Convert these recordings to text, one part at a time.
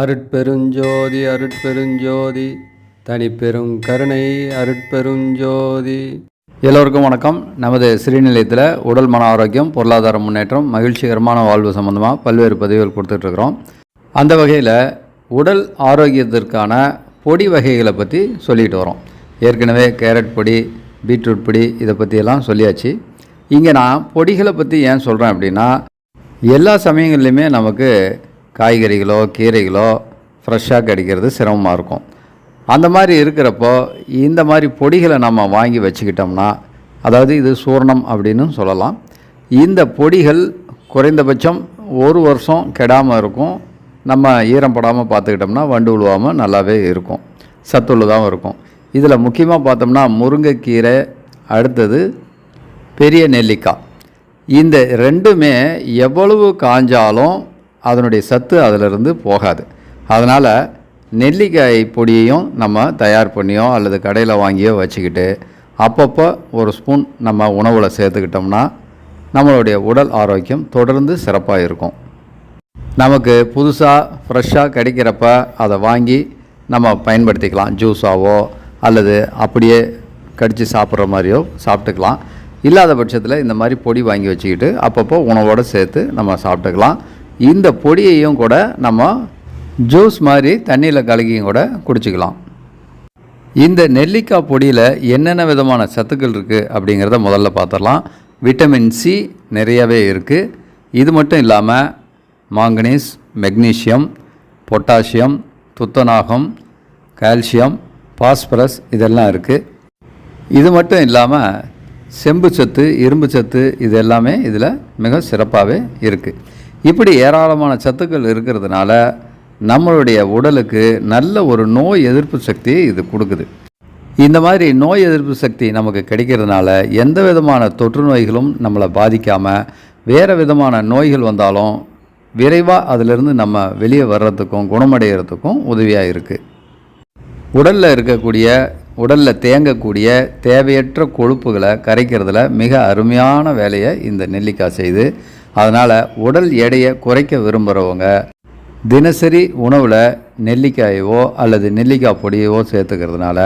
அருட்பெருஞ்சோதி அருட்பெருஞ்சோதி தனிப்பெரும் கருணை அருட்பெருஞ்சோதி. எல்லோருக்கும் வணக்கம். நமது ஸ்ரீநிலையத்தில் உடல் மன ஆரோக்கியம் பொருளாதார முன்னேற்றம் மகிழ்ச்சிகரமான வாழ்வு சம்மந்தமாக பல்வேறு பதிவுகள் கொடுத்துட்ருக்குறோம். அந்த வகையில் உடல் ஆரோக்கியத்திற்கான பொடி வகைகளை பற்றி சொல்லிட்டு வரோம். ஏற்கனவே கேரட் பொடி பீட்ரூட் பொடி இதை பற்றியெல்லாம் சொல்லியாச்சு. இங்கே நான் பொடிகளை பற்றி ஏன் சொல்கிறேன் அப்படின்னா எல்லா சமயங்கள்லையுமே நமக்கு காய்கறிகளோ கீரைகளோ ஃப்ரெஷ்ஷாக கிடைக்கிறது சிரமமாக இருக்கும். அந்த மாதிரி இருக்கிறப்போ இந்த மாதிரி பொடிகளை நம்ம வாங்கி வச்சுக்கிட்டோம்னா அதாவது இது சூர்ணம் அப்படின்னு சொல்லலாம். இந்த பொடிகள் குறைந்தபட்சம் ஒரு வருஷம் கெடாமல் இருக்கும். நம்ம ஈரம் படாமல் பார்த்துக்கிட்டோம்னா வண்டு விழுவாமல் நல்லாவே இருக்கும். சத்துள்ளதாகவும் இருக்கும். இதில் முக்கியமாக பார்த்தோம்னா முருங்கைக்கீரை அடுத்தது பெரிய நெல்லிக்காய். இந்த ரெண்டுமே எவ்வளவு காஞ்சாலும் அதனுடைய சத்து அதிலிருந்து போகாது. அதனால் நெல்லிக்காய் பொடியையும் நம்ம தயார் பண்ணியோ அல்லது கடையில் வாங்கியோ வச்சுக்கிட்டு அப்பப்போ ஒரு ஸ்பூன் நம்ம உணவில் சேர்த்துக்கிட்டோம்னா நம்மளுடைய உடல் ஆரோக்கியம் தொடர்ந்து சிறப்பாக இருக்கும். நமக்கு புதுசாக ஃப்ரெஷ்ஷாக கிடைக்கிறப்ப அதை வாங்கி நம்ம பயன்படுத்திக்கலாம். ஜூஸாவோ அல்லது அப்படியே கடித்து சாப்பிட்ற மாதிரியோ சாப்பிட்டுக்கலாம். இல்லாத பட்சத்தில் இந்த மாதிரி பொடி வாங்கி வச்சுக்கிட்டு அப்பப்போ உணவோடு சேர்த்து நம்ம சாப்பிட்டுக்கலாம். இந்த பொடியையும் கூட நம்ம ஜூஸ் மாதிரி தண்ணியில் கலக்கியும் கூட குடிச்சிக்கலாம். இந்த நெல்லிக்காய் பொடியில் என்னென்ன விதமான சத்துக்கள் இருக்குது அப்படிங்கிறத முதல்ல பார்த்துடலாம். விட்டமின் சி நிறையவே இருக்குது இது மட்டும் இல்லாமல் மாங்கனீஸ் மெக்னீசியம் பொட்டாசியம் துத்தநாகம் கால்சியம் பாஸ்பரஸ் இதெல்லாம் இருக்குது இது மட்டும் இல்லாமல் செம்பு சத்து இரும்பு சத்து இது எல்லாமே இதில் மிக சிறப்பாகவே இருக்குது இப்படி ஏராளமான சத்துக்கள் இருக்கிறதுனால நம்மளுடைய உடலுக்கு நல்ல ஒரு நோய் எதிர்ப்பு சக்தியை இது கொடுக்குது. இந்த மாதிரி நோய் எதிர்ப்பு சக்தி நமக்கு கிடைக்கிறதுனால எந்த விதமான தொற்று நோய்களும் நம்மளை பாதிக்காமல் வேறு விதமான நோய்கள் வந்தாலும் விரைவாக அதிலிருந்து நம்ம வெளியே வர்றதுக்கும் குணமடைகிறதுக்கும் உதவியாக இருக்குது உடலில் இருக்கக்கூடிய உடலில் தேங்கக்கூடிய தேவையற்ற கொழுப்புகளை கரைக்கிறதுல மிக அருமையான வேலையை இந்த நெல்லிக்காய் செய்து அதனால் உடல் எடையை குறைக்க விரும்புகிறவங்க தினசரி உணவில் நெல்லிக்காயவோ அல்லது நெல்லிக்காய் பொடியவோ சேர்த்துக்கிறதுனால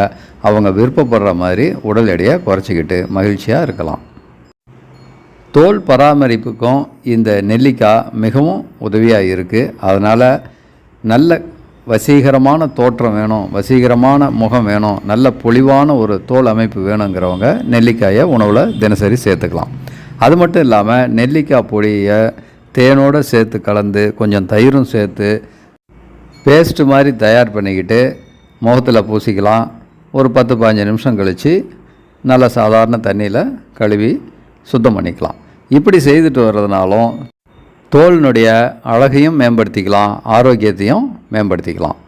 அவங்க விருப்பப்படுற மாதிரி உடல் எடையை குறைச்சிக்கிட்டு மகிழ்ச்சியாக இருக்கலாம். தோல் பராமரிப்புக்கும் இந்த நெல்லிக்காய் மிகவும் உதவியாக இருக்குது அதனால் நல்ல வசீகரமான தோற்றம் வேணும் வசீகரமான முகம் வேணும் நல்ல பொலிவான ஒரு தோல் அமைப்பு வேணுங்கிறவங்க நெல்லிக்காயை உணவில் தினசரி சேர்த்துக்கலாம். அது மட்டும் இல்லாமல் நெல்லிக்காய் பொடியை தேனோடு சேர்த்து கலந்து கொஞ்சம் தயிரும் சேர்த்து பேஸ்ட்டு மாதிரி தயார் பண்ணிக்கிட்டு முகத்தில் பூசிக்கலாம். ஒரு பத்து பதினஞ்சு நிமிஷம் கழித்து நல்ல சாதாரண தண்ணியில் கழுவி சுத்தம் பண்ணிக்கலாம். இப்படி செய்துட்டு வர்றதுனாலும் தோலினுடைய அழகையும் மேம்படுத்திக்கலாம் ஆரோக்கியத்தையும் மேம்படுத்திக்கலாம்.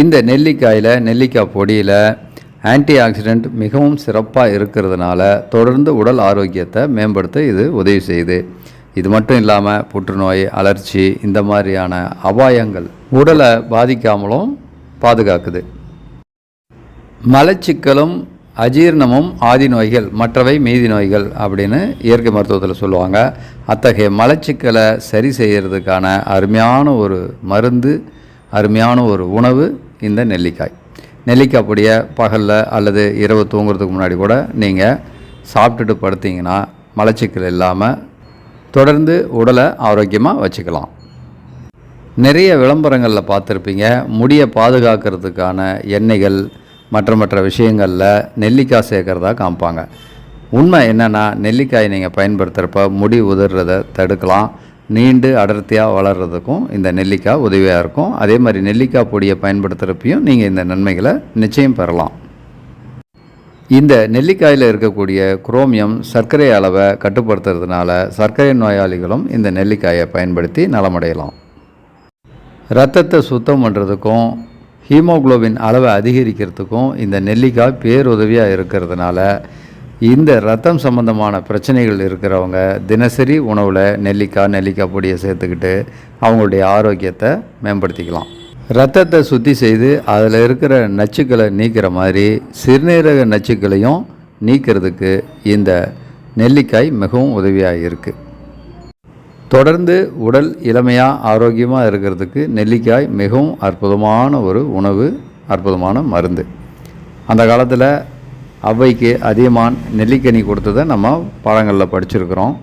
இந்த நெல்லிக்காயில் நெல்லிக்காய் பொடியில் ஆன்டி ஆக்சிடெண்ட் மிகவும் சிறப்பாக இருக்கிறதுனால தொடர்ந்து உடல் ஆரோக்கியத்தை மேம்படுத்த இது உதவி செய்யுது. இது மட்டும் இல்லாமல் புற்றுநோய் அலர்ச்சி இந்த மாதிரியான அபாயங்கள் உடலை பாதிக்காமலும் பாதுகாக்குது. மலச்சிக்கலும் அஜீர்ணமும் ஆதி நோய்கள் மற்றவை மீதி நோய்கள் அப்படின்னு இயற்கை மருத்துவத்தில் சொல்லுவாங்க. அத்தகைய மலச்சிக்கலை சரி செய்கிறதுக்கான அருமையான ஒரு மருந்து அருமையான ஒரு உணவு இந்த நெல்லிக்காய். நெல்லிக்காய் பொடியை பகலில் அல்லது இரவு தூங்குறதுக்கு முன்னாடி கூட நீங்கள் சாப்பிட்டுட்டு படுத்தீங்கன்னா மலச்சிக்கல் இல்லாமல் தொடர்ந்து உடலை ஆரோக்கியமாக வச்சுக்கலாம். நிறைய விளம்பரங்களில் பார்த்துருப்பீங்க. முடியை பாதுகாக்கிறதுக்கான எண்ணெய்கள் மற்ற மற்ற விஷயங்களில் நெல்லிக்காய் சேர்க்குறதா காமிப்பாங்க. உண்மை என்னென்னா நெல்லிக்காய் நீங்கள் பயன்படுத்துகிறப்ப முடி உதிர்றதை தடுக்கலாம். நீண்டு அடர்த்தியாக வளர்கிறதுக்கும் இந்த நெல்லிக்காய் உதவியாக இருக்கும். அதே மாதிரி நெல்லிக்காய் பொடியை பயன்படுத்துகிறப்பையும் நீங்கள் இந்த நன்மைகளை நிச்சயம் பெறலாம். இந்த நெல்லிக்காயில் இருக்கக்கூடிய குரோமியம் சர்க்கரை அளவை கட்டுப்படுத்துறதுனால சர்க்கரை நோயாளிகளும் இந்த நெல்லிக்காயை பயன்படுத்தி நலமடையலாம். ரத்தத்தை சுத்தம் பண்ணுறதுக்கும் ஹீமோகுளோபின் அளவை அதிகரிக்கிறதுக்கும் இந்த நெல்லிக்காய் பேருதவியாக இருக்கிறதுனால இந்த ரத்தம் சம்பந்தமான பிரச்சனைகள் இருக்கிறவங்க தினசரி உணவில் நெல்லிக்காய் நெல்லிக்காய் பொடியை சேர்த்துக்கிட்டு அவங்களுடைய ஆரோக்கியத்தை மேம்படுத்திக்கலாம். ரத்தத்தை சுத்தி செய்து அதில் இருக்கிற நச்சுக்களை நீக்கிற மாதிரி சிறுநீரக நச்சுக்களையும் நீக்கிறதுக்கு இந்த நெல்லிக்காய் மிகவும் உதவியாக இருக்குது தொடர்ந்து உடல் இளமையாக ஆரோக்கியமாக இருக்கிறதுக்கு நெல்லிக்காய் மிகவும் அற்புதமான ஒரு உணவு அற்புதமான மருந்து. அந்த காலத்தில் ஔவைக்கு அதியமான் நெல்லிக்கனி கொடுத்ததை நம்ம பழங்களில் படிச்சிருக்கிறோம்.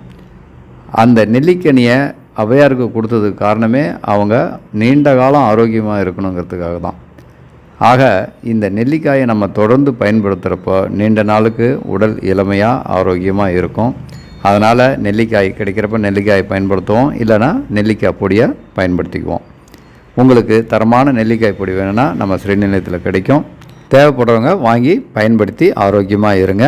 அந்த நெல்லிக்கனியை ஔவையாருக்கு கொடுத்ததுக்கு காரணமே அவங்க நீண்ட காலம் ஆரோக்கியமாக இருக்கணுங்கிறதுக்காக தான். ஆக இந்த நெல்லிக்காயை நம்ம தொடர்ந்து பயன்படுத்துகிறப்போ நீண்ட நாளுக்கு உடல் இளமையாக ஆரோக்கியமாக இருக்கும். அதனால் நெல்லிக்காய் கிடைக்கிறப்ப நெல்லிக்காயை பயன்படுத்துவோம். இல்லைன்னா நெல்லிக்காய் பொடியை பயன்படுத்திக்குவோம். உங்களுக்கு தரமான நெல்லிக்காய் பொடி வேணும்னா நம்ம ஸ்ரீநிலையத்தில் கிடைக்கும். தேவைப்படுறவங்க வாங்கி பயன்படுத்தி ஆரோக்கியமாக இருங்க.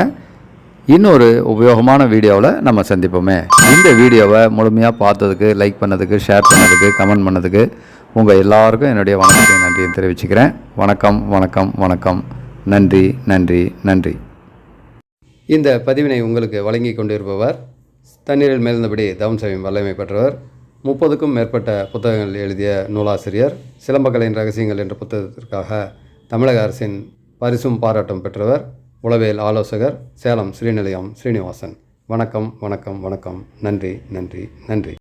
இன்னொரு உபயோகமான வீடியோவில் நம்ம சந்திப்போமே. இந்த வீடியோவை முழுமையாக பார்த்ததுக்கு லைக் பண்ணதுக்கு ஷேர் பண்ணதுக்கு கமெண்ட் பண்ணதுக்கு உங்கள் எல்லாருக்கும் என்னுடைய வணக்கத்தை நன்றியை தெரிவிச்சுக்கிறேன். வணக்கம் வணக்கம் வணக்கம். நன்றி நன்றி நன்றி. இந்த பதிவினை உங்களுக்கு வழங்கி கொண்டிருப்பவர் தண்ணீரில் மேல்ந்தபடி தவம் வல்லமை பெற்றவர். முப்பதுக்கும் மேற்பட்ட புத்தகங்கள் எழுதிய நூலாசிரியர் சிலம்பக்கலையின் ரகசியங்கள் என்ற புத்தகத்திற்காக தமிழக அரசின் பரிசும் பாராட்டும் பெற்றவர் உளவியல் ஆலோசகர் சேலம் ஸ்ரீநிலையம் ஸ்ரீனிவாசன். வணக்கம் வணக்கம் வணக்கம். நன்றி நன்றி நன்றி.